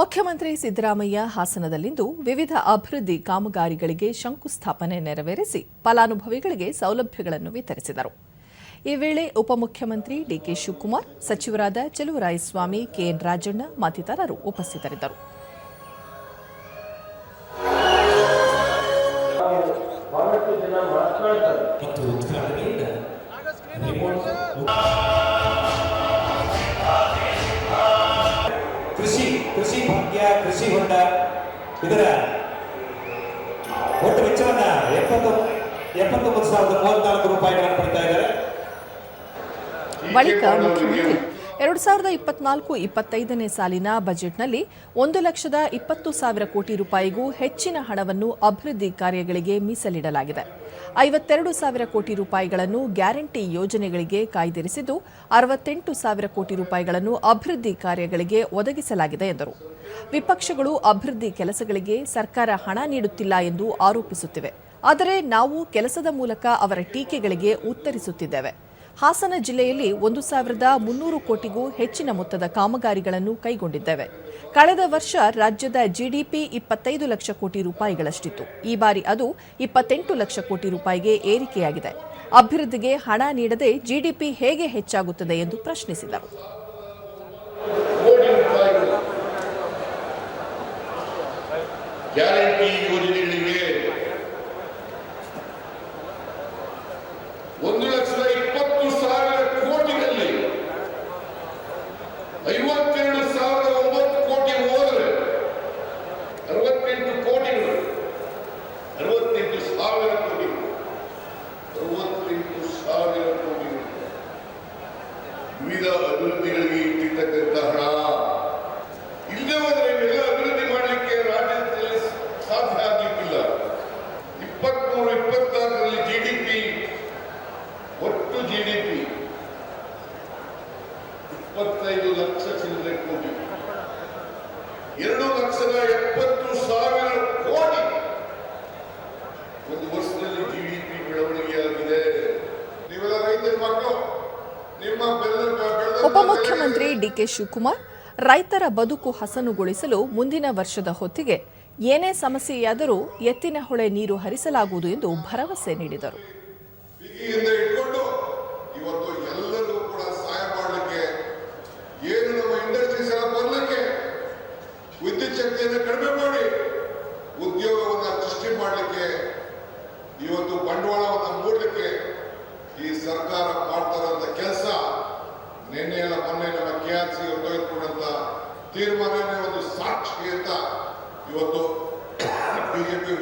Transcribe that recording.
ಮುಖ್ಯಮಂತ್ರಿ ಸಿದ್ದರಾಮಯ್ಯ ಹಾಸನದಲ್ಲಿಂದು ವಿವಿಧ ಅಭಿವೃದ್ಧಿ ಕಾಮಗಾರಿಗಳಿಗೆ ಶಂಕುಸ್ಥಾಪನೆ ನೆರವೇರಿಸಿ ಫಲಾನುಭವಿಗಳಿಗೆ ಸೌಲಭ್ಯಗಳನ್ನು ವಿತರಿಸಿದರು. ಈ ವೇಳೆ ಉಪಮುಖ್ಯಮಂತ್ರಿ ಡಿಕೆ ಶಿವಕುಮಾರ್ ಸಚಿವರಾದ ಚೆಲುವರಾಯಸ್ವಾಮಿ ಕೆಎನ್ ರಾಜಣ್ಣ ಮತ್ತಿತರರು ಉಪಸ್ಥಿತರಿದ್ದರು. ಉದ್ಘಾಟನೆಯಿಂದ ಕೃಷಿ ಭಾಗ್ಯ, ಕೃಷಿ ಹೊಂಡ. ಇದರ ಒಟ್ಟು ವೆಚ್ಚವನ್ನ ಎಪ್ಪತ್ತು ಎಪ್ಪತ್ತೊಂಬತ್ತು ಸಾವಿರದ ಮೂವತ್ನಾಲ್ಕು ರೂಪಾಯಿಗಳನ್ನು ಪಡ್ತಾ ಇದ್ದಾರೆ. ಬಳಿಕ ಎರಡು ಸಾವಿರದ ಇಪ್ಪತ್ನಾಲ್ಕು ಇಪ್ಪತ್ತೈದನೇ ಸಾಲಿನ ಬಜೆಟ್ನಲ್ಲಿ ಒಂದು ಲಕ್ಷದ ಇಪ್ಪತ್ತು ಸಾವಿರ ಕೋಟಿ ರೂಪಾಯಿಗೂ ಹೆಚ್ಚಿನ ಹಣವನ್ನು ಅಭಿವೃದ್ಧಿ ಕಾರ್ಯಗಳಿಗೆ ಮೀಸಲಿಡಲಾಗಿದೆ. ಐವತ್ತೆರಡು ಸಾವಿರ ಕೋಟಿ ರೂಪಾಯಿಗಳನ್ನು ಗ್ಯಾರಂಟಿ ಯೋಜನೆಗಳಿಗೆ ಕಾಯ್ದಿರಿಸಿದ್ದು, ಅರವತ್ತೆಂಟು ಸಾವಿರ ಕೋಟಿ ರೂಪಾಯಿಗಳನ್ನು ಅಭಿವೃದ್ಧಿ ಕಾರ್ಯಗಳಿಗೆ ಒದಗಿಸಲಾಗಿದೆ ಎಂದರು. ವಿಪಕ್ಷಗಳು ಅಭಿವೃದ್ಧಿ ಕೆಲಸಗಳಿಗೆ ಸರ್ಕಾರ ಹಣ ನೀಡುತ್ತಿಲ್ಲ ಎಂದು ಆರೋಪಿಸುತ್ತಿವೆ. ಆದರೆ ನಾವು ಕೆಲಸದ ಮೂಲಕ ಅವರ ಟೀಕೆಗಳಿಗೆ ಉತ್ತರಿಸುತ್ತಿದ್ದೇವೆ. ಹಾಸನ ಜಿಲ್ಲೆಯಲ್ಲಿ ಒಂದು ಸಾವಿರದ ಮುನ್ನೂರು ಕೋಟಿಗೂ ಹೆಚ್ಚಿನ ಮೊತ್ತದ ಕಾಮಗಾರಿಗಳನ್ನು ಕೈಗೊಂಡಿದ್ದೇವೆ. ಕಳೆದ ವರ್ಷ ರಾಜ್ಯದ ಜಿಡಿಪಿ ಇಪ್ಪತ್ತೈದು ಲಕ್ಷ ಕೋಟಿ ರೂಪಾಯಿಗಳಷ್ಟಿತ್ತು. ಈ ಬಾರಿ ಅದು ಇಪ್ಪತ್ತೆಂಟು ಲಕ್ಷ ಕೋಟಿ ರೂಪಾಯಿಗೆ ಏರಿಕೆಯಾಗಿದೆ. ಅಭಿವೃದ್ಧಿಗೆ ಹಣ ನೀಡದೆ ಜಿಡಿಪಿ ಹೇಗೆ ಹೆಚ್ಚಾಗುತ್ತದೆ ಎಂದು ಪ್ರಶ್ನಿಸಿದರು. ಗ್ಯಾರಂಟಿ ಯೋಜನೆಗಳಿಗೆ ಒಂದು ಲಕ್ಷದ ಇಪ್ಪತ್ತು ಸಾವಿರ ಕೋಟಿಗಳಲ್ಲಿ ಐವತ್ತೆರಡು ಸಾವಿರದ ಒಂಬತ್ತು ಕೋಟಿ ಹೋದರೆ ಅರವತ್ತೆಂಟು ಕೋಟಿಗಳು ಅರವತ್ತೆಂಟು ಸಾವಿರ ಕೋಟಿ ಅರವತ್ತೆಂಟು ಸಾವಿರ ಕೋಟಿ ವಿವಿಧ ಅಭಿವೃದ್ಧಿಗಳಿಗೆ ಇಟ್ಟಿರ್ತಕ್ಕಂತಹ ಹಣ ಇಲ್ಲದೆ ಹೋದರೆ ಇವೆಲ್ಲ ಅಭಿವೃದ್ಧಿ ಮಾಡಲಿಕ್ಕೆ ರಾಜ್ಯದಲ್ಲಿ ಸಾಧ್ಯ ಆಗಲಿಕ್ಕಿಲ್ಲ ಇಪ್ಪತ್ಮೂರು ಇಪ್ಪತ್ತಾರರಲ್ಲಿ ಜಿ ಡಿ ಪಿ ಒಟ್ಟು ಜಿ ಡಿ ಪಿ ಇಪ್ಪತ್ತೈದು ಲಕ್ಷ ಚಿಲ್ಲರೆ ಕೋಟಿ ಎರಡು ಲಕ್ಷದ ಎಪ್ಪತ್ತು ಸಾವಿರ ಕೋಟಿ. ಒಂದು ವರ್ಷದಲ್ಲಿ ಜಿ ಡಿ ಪಿ ಬೆಳವಣಿಗೆ ಆಗಿದೆ. ನೀವೆಲ್ಲ ರೈತರ ಮಕ್ಕಳು. ನಿಮ್ಮ ಉಪಮುಖ್ಯಮಂತ್ರಿ ಡಿಕೆ ಶಿವಕುಮಾರ್ ರೈತರ ಬದುಕು ಹಸನುಗೊಳಿಸಲು ಮುಂದಿನ ವರ್ಷದ ಹೊತ್ತಿಗೆ ಏನೇ ಸಮಸ್ಯೆಯಾದರೂ ಎತ್ತಿನ ಹೊಳೆ ನೀರು ಹರಿಸಲಾಗುವುದು ಎಂದು ಭರವಸೆ ನೀಡಿದರು. ವಿದ್ಯುತ್ ಶಕ್ತಿಯನ್ನು ಕಡಿಮೆ ಮಾಡಿ ಉದ್ಯೋಗವನ್ನು ಸೃಷ್ಟಿ ಮಾಡಲಿಕ್ಕೆ ಇವತ್ತು ಬಂಡವಾಳವನ್ನು ಮೂಡಲಿಕ್ಕೆ ಈ ಸರ್ಕಾರ ಮಾಡ್ತಾರಂತ ಕೆಲಸ ನಿನ್ನೆ ಎಲ್ಲ ಮೊನ್ನೆ ನಮ್ಮ ಕೆ ಆರ್ ಸಿ ತೆಗೆದುಕೊಂಡಂತ ತೀರ್ಮಾನನೇ ಒಂದು ಸಾಕ್ಷಿ ಅಂತ ಇವತ್ತು ಬಿಜೆಪಿ